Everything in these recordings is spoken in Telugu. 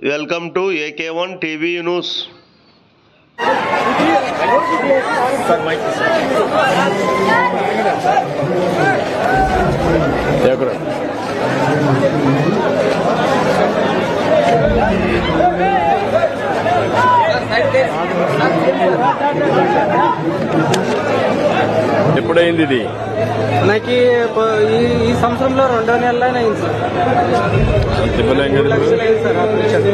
welcome to AK one TV news ఎక్కడ ఎప్పుడైంది ఇది? నాకు ఈ ఈ సంవత్సరంలో రెండో అయింది సార్. ఆపరేషన్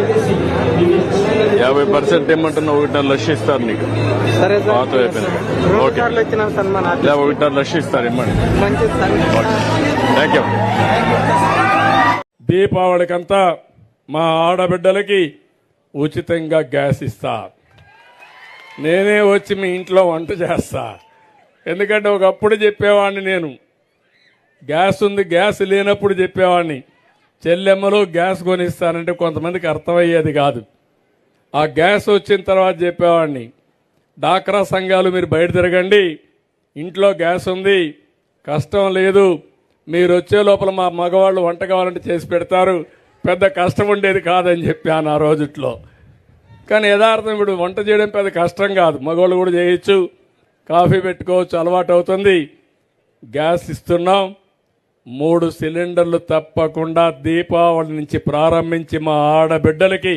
యాభై పర్సెంట్ ఇమ్మంటున్నా ఒకటిన్నర లక్ష ఇస్తారు నీకు. సరే సార్. పాత అయిపోయింది ఒకటిన్నర లక్ష ఇస్తారు ఇమ్మండి. థ్యాంక్ యూ దీపావళికంతా మా ఆడబిడ్డలకి ఉచితంగా గ్యాస్ ఇస్తా. నేనే వచ్చి మీ ఇంట్లో వంట చేస్తా. ఎందుకంటే ఒకప్పుడు చెప్పేవాడిని నేను. గ్యాస్ ఉంది గ్యాస్ లేనప్పుడు చెప్పేవాడిని. చెల్లెమ్మలో గ్యాస్ కొనిస్తానంటే కొంతమందికి అర్థమయ్యేది కాదు. ఆ గ్యాస్ వచ్చిన తర్వాత చెప్పేవాడిని డాక్రా సంఘాలు మీరు బయట తిరగండి ఇంట్లో గ్యాస్ ఉంది కష్టం లేదు మీరు వచ్చే లోపల మా మగవాళ్ళు వంట కావాలంటే చేసి పెడతారు పెద్ద కష్టం ఉండేది కాదని చెప్పాను ఆ రోజుట్లో. కానీ యథార్థం ఇప్పుడు వంట చేయడం పెద్ద కష్టం కాదు మగవాళ్ళు కూడా చేయొచ్చు. కాఫీ పెట్టుకోవచ్చు అలవాటు అవుతుంది. గ్యాస్ ఇస్తున్నాం. మూడు సిలిండర్లు తప్పకుండా దీపావళి నుంచి ప్రారంభించి మా ఆడబిడ్డలకి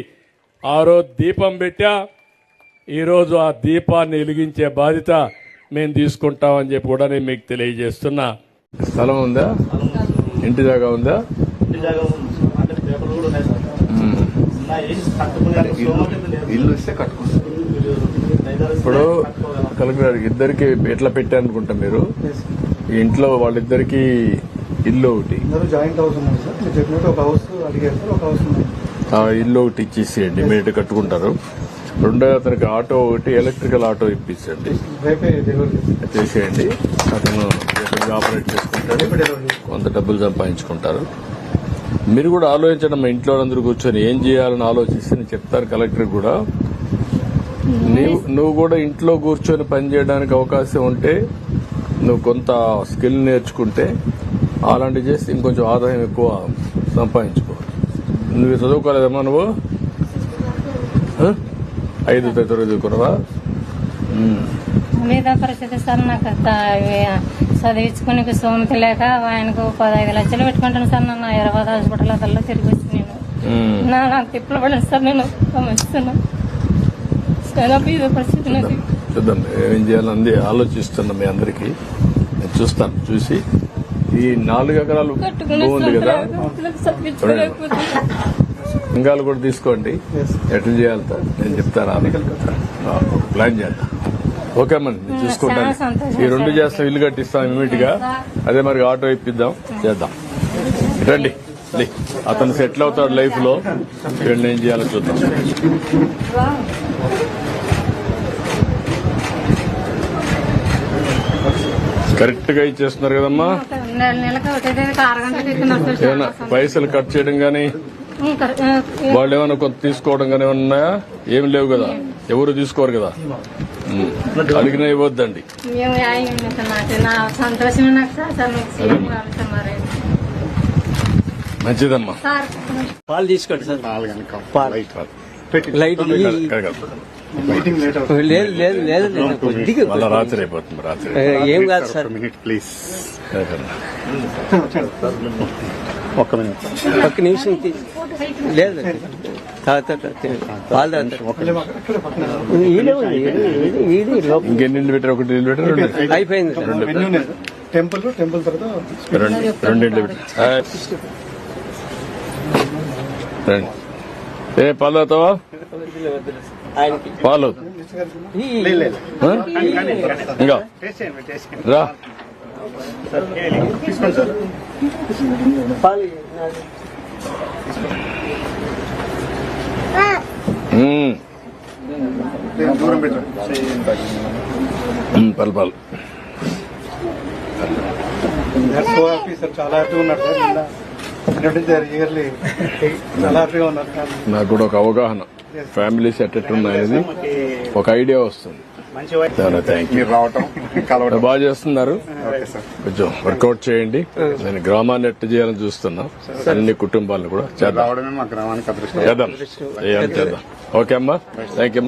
ఆ రోజు దీపం పెట్టా. ఈరోజు ఆ దీపాన్ని వెలిగించే బాధ్యత మేము తీసుకుంటామని చెప్పి కూడా నేను మీకు తెలియజేస్తున్నా. స్థలం ఉందా? ఇంటి దాకా ఉందా? ఇంటి జాగా ఉంది. ఇల్లు ఇస్తే కట్టుకుంటాం. ఇప్పుడు కలెక్టర్ ఇద్దరికి ఎట్లా పెట్టారనుకుంటా మీరు? ఇంట్లో వాళ్ళిద్దరికి ఇల్లు ఒకటి. జాయింట్ హౌస్ ఉన్నారు సార్. మీరు చెప్పినట్టు ఒక హౌస్ అడిగారు సార్ ఒక హౌస్ ఉంది. ఆ ఇల్లు ఒకటి ఇచ్చేసేయండి ఇమీడియట్ కట్టుకుంటారు. రెండో అతనికి ఆటో ఒకటి ఎలక్ట్రికల్ ఆటో ఇప్పించండి చేసేయండి. అతను ఆపరేట్ చేసుకుంటాడు. చేస్తాం. కొంత డబ్బులు సంపాదించుకుంటారు. మీరు కూడా ఆలోచించండి మా ఇంట్లో అందరూ కూర్చొని ఏం చేయాలని ఆలోచిస్తే నేను చెప్తాను కలెక్టర్ కూడా. నువ్వు కూడా ఇంట్లో కూర్చొని పని చేయడానికి అవకాశం ఉంటే నువ్వు కొంత స్కిల్ నేర్చుకుంటే అలాంటివి చేస్తే ఇంకొంచెం ఆదాయం ఎక్కువ సంపాదించుకో. నువ్వు చదువుకోలేదమ్మా నువ్వు? ఐదు తరగతి చదువుకున్నావా. మీద పరిస్థితి సార్ నాకు చదివించుకునే సోమత లేక ఆయనకు పదహైదు లక్షలు పెట్టుకుంటాను సార్ నన్ను హైదరాబాద్ హాస్పిటల్ తిరిగి వచ్చి నేను. నాకు తిప్పలు పడలేదు సార్ నేను గమనిస్తున్నాను చాలా బీద పరిస్థితి నాకు చూద్దాం ఏం చేయాలని ఆలోచిస్తున్నా మీ అందరికి. నేను చూస్తాను చూసి. ఈ నాలుగు ఎకరాలు ఉంది కదా? లింగాలు కూడా తీసుకోండి. ఎట్లా చేయాలి? నేను చెప్తాను ప్లాన్ చేద్దాం. ఓకే మరి నేను చూసుకుంటాను ఈ రెండు. చేస్తాం ఇల్లు కట్టిస్తాం ఇమీడియట్గా అదే మరి ఆటో ఇప్పిద్దాం. చేద్దాం. రండి. లే. అతను సెటిల్ అవుతాడు లైఫ్లో ఏం చేయాలో చూద్దాం. కరెక్ట్గా ఇచ్చేస్తున్నారు కదమ్మా? నెల నెలకు ఒకటి ఆరు గంటలకు ఎక్కుతున్నారు ఏమైనా పైసలు కట్ చేయడం గానీ వాళ్ళు ఏమైనా కొంత తీసుకోవడం కానీ ఏమైనా ఉన్నాయా? ఏమి లేవు కదా. ఎవరు తీసుకోరు కదా. అడిగినా ఇవ్వద్దండి. మంచిదమ్మా. సార్. పాలు తీసుకోండి సార్ లైట్ లేదు లేదు లేదు. కొద్దిగా మళ్ళా రాత్రి అయిపోతుంది రాత్రి. ఏ, కాదు సార్. Minute please. ఒక్క మినిట్ ఒక్క నిమిషం లేదు. ఇంకెన్ని పెట్టారు ఒకటి పెట్టారు అయిపోయింది టెంపుల్ టెంపుల్ తర్వాత రెండు రెండు ఇల్లు పెట్టారు ఆ. రండి ఏ పాలు అవుతావా పాలు? ఇంకా. రా. పాలు పాలు. చాలా హ్యాపీగా ఉన్నారు నాకు కూడా ఒక అవగాహన. ఫ్యామిలీస్ ఎట్టెట్టున్నాయనేది ఒక ఐడియా వస్తుంది. బాగా చేస్తున్నారు. ఓకే సార్ కొంచెం వర్కౌట్ చేయండి. నేను గ్రామాన్ని ఎట్ట చేయాలని చూస్తున్నా. అన్ని కుటుంబాలను కూడా చేద్దాం. రావడమే మా గ్రామానికి అదృష్టం. చేద్దాం. చేద్దాం. ఓకే అమ్మా. Thank you